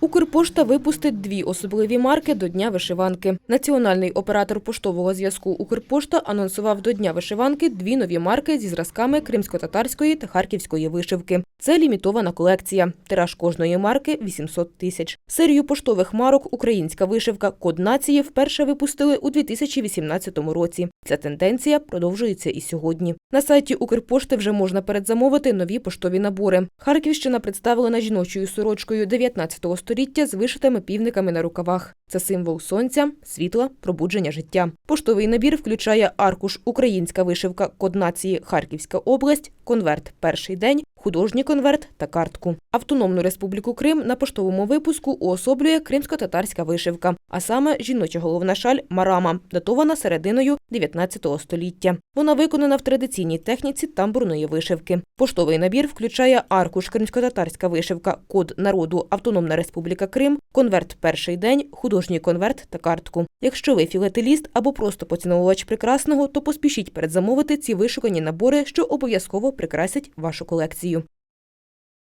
Укрпошта випустить дві особливі марки до Дня вишиванки. Національний оператор поштового зв'язку Укрпошта анонсував до Дня вишиванки дві нові марки зі зразками кримсько-татарської та харківської вишивки. Це лімітована колекція. Тираж кожної марки 800 тисяч. Серію поштових марок Українська вишивка Код нації вперше випустили у 2018 році. Ця тенденція продовжується і сьогодні. На сайті Укрпошти вже можна передзамовити нові поштові набори. Харківщина представлена жіночою сорочкою 19 століття з вишитими півниками на рукавах. Це символ сонця, світла, пробудження життя. Поштовий набір включає аркуш Українська вишивка Код нації Харківська область, конверт Перший день, художній конверт та картку. Автономну республіку Крим на поштовому випуску уособлює кримсько-татарська вишивка, а саме жіноча головна шаль марама, датована серединою 19 століття. Вона виконана в традиційній техніці тамбурної вишивки. Поштовий набір включає аркуш кримсько-татарська вишивка Код народу Автономна Республіка Крим, конверт Перший день, художній конверт та картку. Якщо ви філателіст або просто поціновувач прекрасного, то поспішіть передзамовити ці вишукані набори, що обов'язково прикрасять вашу колекцію.